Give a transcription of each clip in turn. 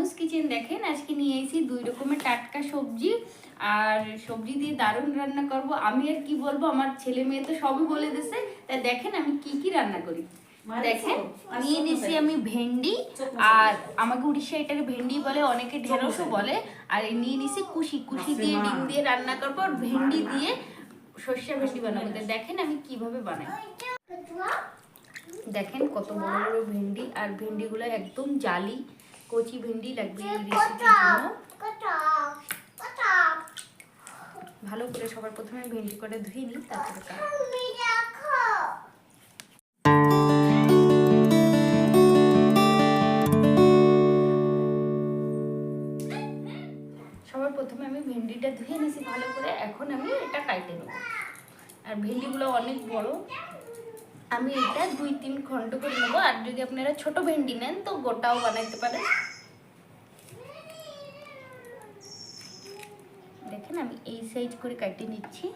অনুস kitchen দেখেন আজকে নিয়ে এসেছি দুই রকমের টাটকা সবজি। আর সবজি দিয়ে দারুণ রান্না করব। আমি আর কি বলব আমার ছেলে মেয়ে তো সবই বলে দিছে তাই দেখেন আমি কি কি রান্না করি। দেখেন নিয়ে নিছি আমি ভেন্ডি। আর আমাকে উড়িষ্যা এটাকে ভেন্ডি বলে অনেকে ঢেঁড়সও বলে। আর নিয়ে নিছি কুশি। কুশি দিয়ে ডিম দিয়ে রান্না করব আর ভেন্ডি দিয়ে সর্ষে ভেন্ডি বানাবো। দেখেন আমি কীভাবে বানাই। দেখেন কত বড় বড় ভেন্ডি। আর ভেন্ডিগুলো একদম জালি। কচি ভেন্ডি লাগবে এই রেসিপির জন্য ভালো করে সবার প্রথমে ভেন্ডি করে ধুয়ে নিই তারপরে। সবার প্রথমে আমি ভেন্ডিটা ধুয়ে নিয়েছি ভালো করে এখন আমি এটা কাটে নেব আর ভেন্ডিগুলো অনেক বড় আমি এটা দুই তিন খণ্ড করে নেব, আর যদি আপনারা ছোট ভেন্ডি নেন, তো গোটাও বানাইতে পারেন। দেখেন আমি এই সাইজ করে কাটিয়ে নিচ্ছি।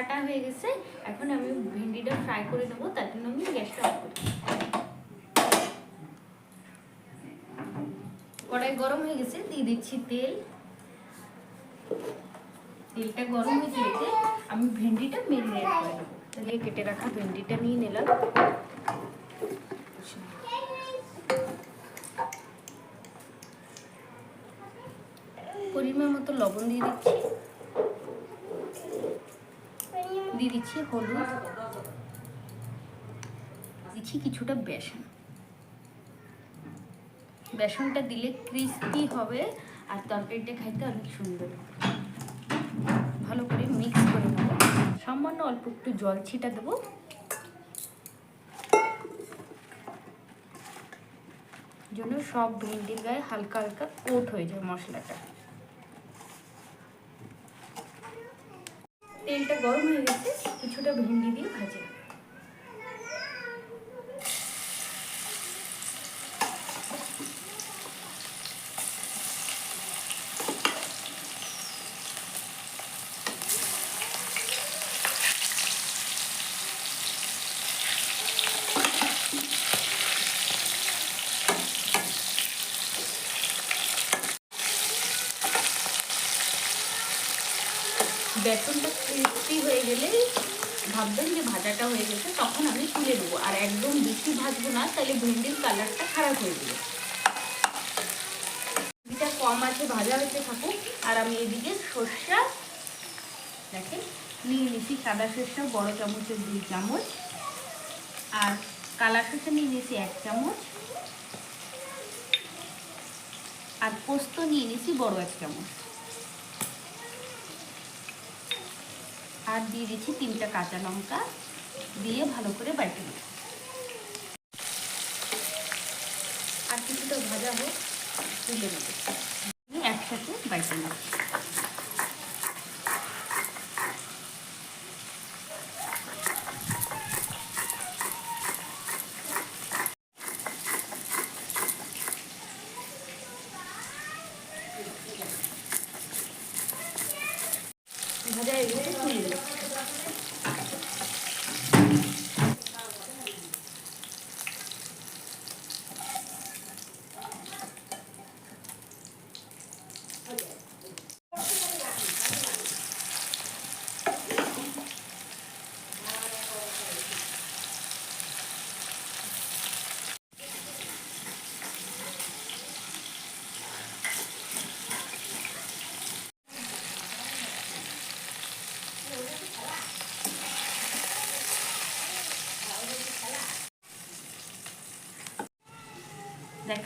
কাটা হয়ে গেছে, এখন আমি ভেন্ডিটা ফ্রাই করে নেব, তার জন্য আমি গ্যাসটা অফ করি। কড়াই গরম হয়ে গেছে, দিয়ে দিচ্ছি তেল। তেলটা গরম হয়ে যেতে আমি ভেন্ডিটা মেরিনেট করে নেব। তাহলে কেটে রাখা ভেন্ডিটা নিয়ে নিলাম। পরিমাণ মতো লবণ দিয়ে দিচ্ছি। দিয়ে দিচ্ছি হলুদ। দিচ্ছি কিছুটা বেসন। বেসনটা দিলে ক্রিস্পি হবে আর তরকারিটা খাইতে অনেক সুন্দর। ভালো করে মিক্স করে নেব। সামান্য অল্প একটু জল ছিটা দেবো। জন্য সব ভেন্ডির গায়ে হালকা হালকা কোট হয়ে যায় মশলাটা। তেলটা গরম হয়ে গেছে কিছুটা ভেন্ডি দিয়ে ভাজে। বেসনটা ক্রিস্পি হয়ে গেলে ভাববেন যে ভাজাটা হয়ে গেছে, তখন আমি তুলে নেব আর একদম বেশি ভাজবো না, তাহলে ভেন্ডির কালারটা খারাপ হয়ে যাবে। এটা কম আছে, ভাজা হতে থাকুক আর আমি এদিকে সর্ষা, দেখেন নিয়ে নিয়েছি সাদা সর্ষা, বড় চামচের দুই চামচ। আর কালা সর্ষা নিয়ে নিয়েছি এক চামচ। আর পোস্ত নিয়ে নিয়েছি বড় এক চামচ। আর দিয়ে দিচ্ছি তিনটা কাঁচা লঙ্কা দিয়ে ভালো করে বাটি নেব। আর কিছুটা ভাজা হোক তুলে নেব। একসাথে বাটি নেব ভাজা এগুলো তুলে নেব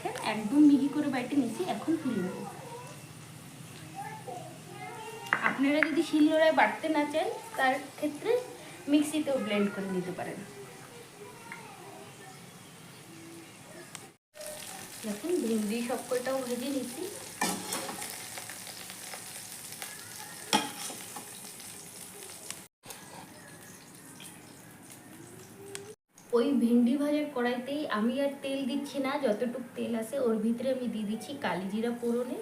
দেখেন একদম মিহি করে বাইটে নিছি এখন তুলে নেব। আপনারা যদি শিলনোড়ায় বাড়তে না চান, তার ক্ষেত্রে মিক্সিতেও ব্লেন্ড করে নিতে পারেন। দেখুন, ভিন্ডি সব কটাও ভেজে নিচ্ছি। ভেন্ডি ভাজার কড়াইতেই আমি আর তেল দিচ্ছি না, যতটুকু তেল আছে ওর ভিতরে আমি দিয়ে দিচ্ছি কালি জিরা ফোড়নে।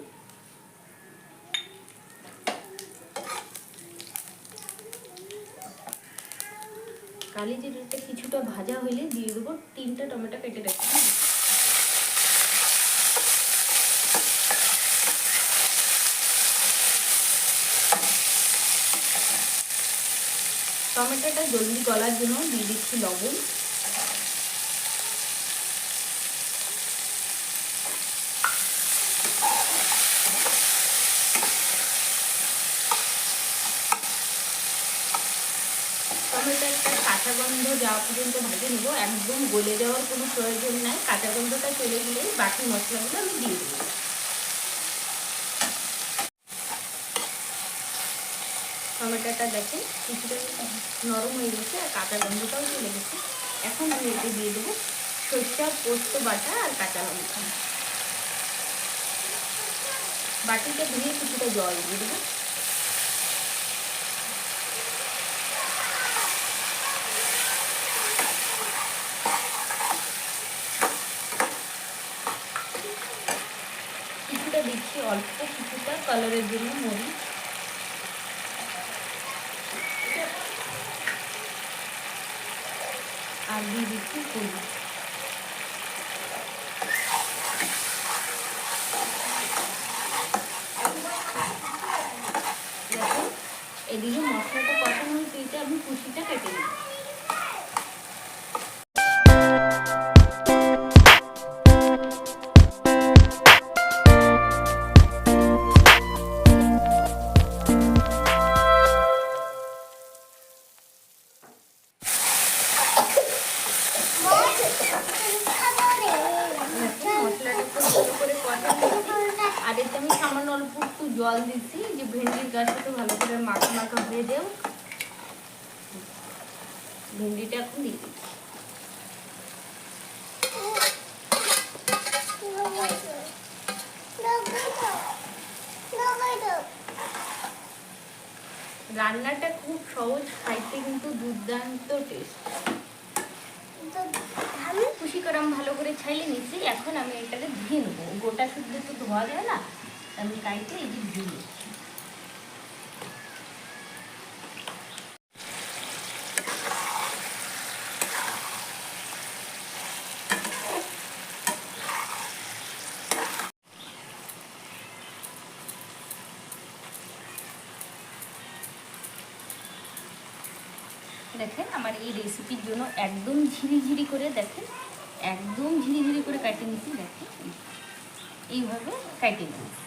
কালি জিরাটা কিছুটা ভাজা হলে দিয়ে দেবো তিনটা টমেটো কেটে রাখি টমেটোটা জলদি গলার জন্য দিয়ে দিচ্ছি লবণ। টমেটো একটা কাঁচা গন্ধ যাওয়া পর্যন্ত ভেজে নেব। একদম গলে যাওয়ার কোনো প্রয়োজন নাই। কাঁচা গন্ধটা চলে গেলেই বাকি মশলাগুলো আমি দিয়ে দেবো। টমেটোটা দেখে কিছুটা নরম হয়ে গেছে আর কাঁচা গন্ধটাও চলে গেছে। এখন আমি এতে দিয়ে দেবো সরষা পোস্ত বাটা আর কাঁচা লঙ্কা। বাটিটা ধুয়ে কিছুটা জল দিয়ে দেবো কিছুটা দিচ্ছি অল্প কিছুটা কালারের জন্য অল্প একটু জল দিচ্ছি যে ভেন্ডির গাছটা ভালো করে মাখা মাখা হয়ে যাও ভেন্ডিটা এখন দিয়ে দিচ্ছি। রান্নাটা খুব সহজ, খাইতে কিন্তু দুর্দান্ত টেস্ট খুশি করে আমি ভালো করে ছাইলে নিচ্ছি এখন আমি এটাকে ধুয়ে নেব। গোটা শুদ্ধ তো ধোয়া যায় না। আমি কাইতে এই যে নিচ্ছি দেখেন আমার এই রেসিপির জন্য একদম ঝিরিঝিরি করে দেখেন, একদম ঝিরিঝিরি করে কাটিয়ে নিচ্ছি দেখেন। এইভাবে কাটিয়ে নিই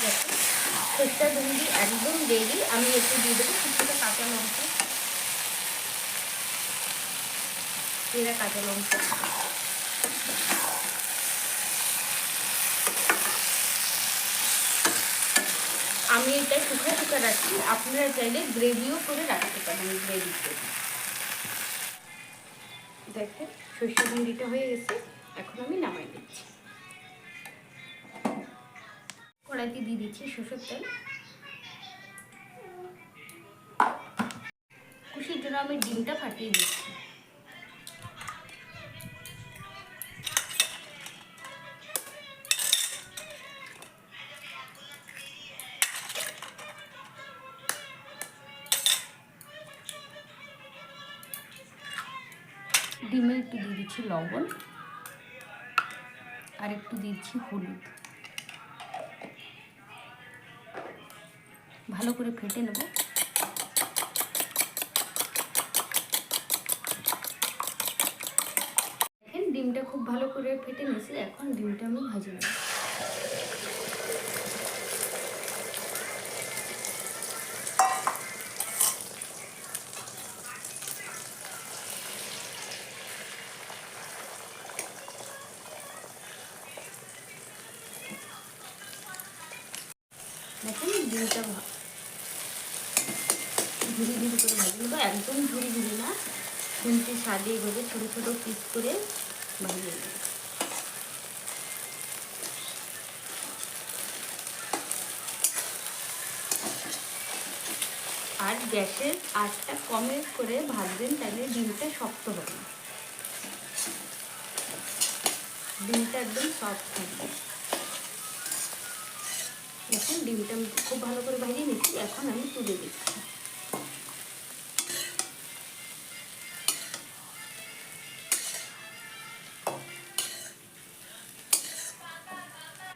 দেখেন সরষা একদম রেডি আমি একটু দিয়ে দেবো কিছুটা কাঁচা লঙ্কা। এরা কাঁচা লঙ্কা। আমি এটা শুকা শুকা রাখি আপনারা চাইলে গ্রেভিও করে রাখতে পারেন গ্রেভি করে দেখেন, সর্ষে ভেন্ডিটা হয়ে গেছে, এখন আমি নামাই দিচ্ছি। কড়াইতে দিয়ে দিচ্ছি সরষের তেল। খুশির জন্য আমি ডিমটা ফাটিয়ে দিচ্ছি। দিচ্ছি লবণ আর একটু দিচ্ছি হলুদ। ভালো করে ফেটে নেব। ডিমটা খুব ভালো করে ফেটে নিয়েছি, এখন ডিমটা আমি ভাজি নেব। ঝুড়ি ঝুড়ি করে ভাজি নেব একদম ঝুড়ি ঝুড়ি না। খুন্তি সাজিয়ে এইভাবে ছোটো ছোটো পিস করে ভাজিয়ে নেব আর গ্যাসের আঁচটা কমে করে ভাজবেন, তাহলে ডিমটা শক্ত হবে। ডিমটা একদম সফট থাকবে। এখন ডিমটা খুব ভালো করে ভাজিয়ে নিচ্ছি, এখন আমি তুলে দিচ্ছি।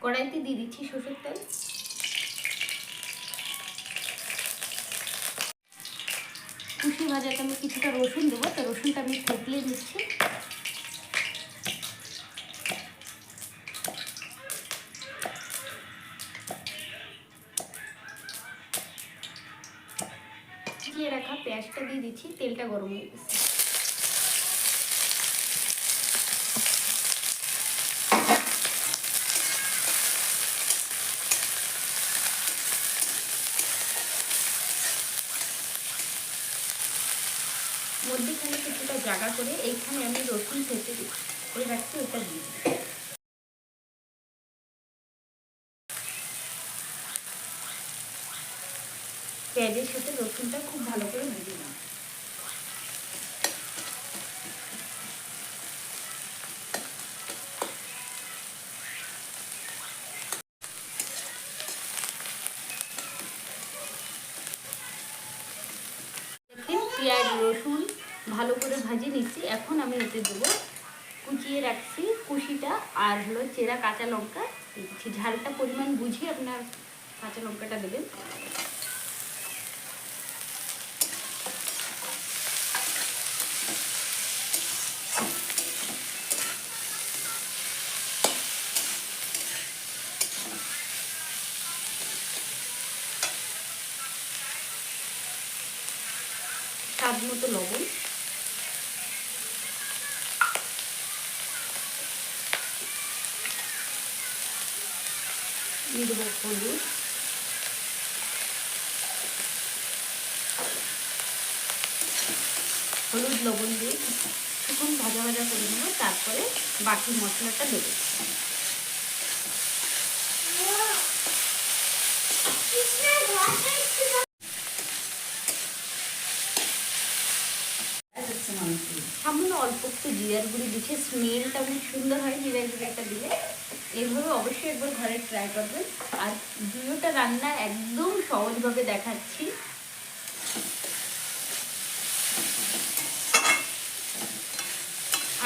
কড়াইতে দিয়ে দিচ্ছি সরষের তেল। কুশি ভাজাতে আমি কিছুটা রসুন দেবো, তো রসুনটা আমি থেতলে দিচ্ছি রাখা পেঁয়াজটা দিয়ে দিচ্ছি, তেলটা গরম হয়ে গেছে মধ্যেখানে কিছুটা জায়গা করে এইখানে আমি রসুন থেতে করে রাখছি ওটা দিয়ে দিই। পেঁয়াজের সাথে রসুনটা খুব ভালো করে ভেজে নাও। পেঁয়াজ, রসুন ভালো করে ভাজি নিচ্ছি। এখন আমি এতে দেবো কুচিয়ে রাখছি কুশিটা আর হলো চেরা কাঁচা লঙ্কা। ঝালটা পরিমাণ বুঝিয়ে আপনার কাঁচা লঙ্কাটা দেবেন স্বাদ মতো লবণ দেবো হলুদ। হলুদ লবণ দিয়ে কিছুক্ষণ ভাজা ভাজা করে নেব, তারপরে বাকি মশলাটা দেবো। সামান্য অল্প একটু জিরার গুঁড়ি দিচ্ছে, স্মেলটা অনেক সুন্দর হয়, জিরার গুঁড়িটা দিলে। এইভাবে অবশ্যই একবার ঘরে ট্রাই করবেন। আর দুটোটা রান্না একদম সহজভাবে দেখাচ্ছি।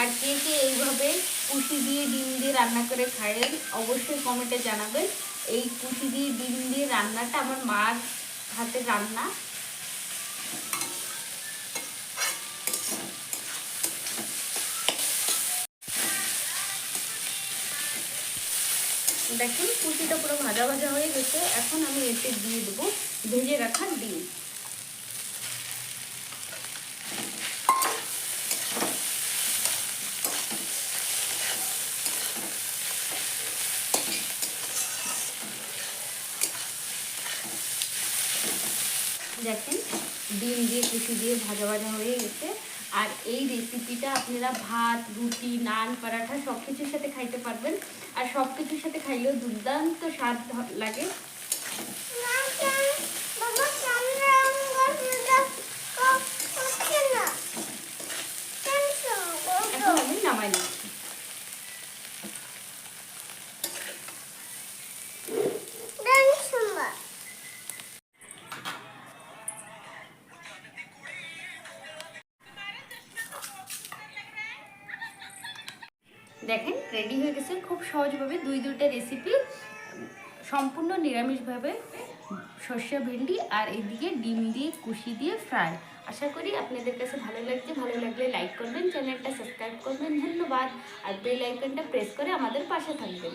আর কে কে এইভাবে কুশি দিয়ে ডিম দিয়ে রান্না করে খায়েন অবশ্যই কমেন্টে জানাবেন। এই কুশি দিয়ে ডিম দিয়ে রান্নাটা আমার মার হাতে রান্না। দেখুন, কুচিটা পুরো ভাজা ভাজা হয়ে গেছে। এখন আমি এতে দিয়ে দেবো ভেজে রাখা ডিম। দেখেন, ডিম দিয়ে কুচি দিয়ে ভাজা ভাজা হয়ে গেছে। আর এই রেসিপিটা আপনারা ভাত, রুটি, নান, পরাঠা সব কিছুর সাথে খাইতে পারবেন। আর সব কিছুর সাথে খাইলেও দুর্দান্ত স্বাদ লাগে। দেখেন রেডি হয়ে গেছে। খুব সহজভাবে দুই দুইটা রেসিপি সম্পূর্ণ নিরামিষভাবে সর্ষে ভেন্ডি আর এদিকে ডিম দিয়ে, কুশি দিয়ে ফ্রাই আশা করি আপনাদের কাছে ভালো লাগছে। ভালো লাগলে লাইক করবেন, চ্যানেলটা সাবস্ক্রাইব করবেন। ধন্যবাদ। আর বেল আইকনটা প্রেস করে আমাদের পাশে থাকবেন।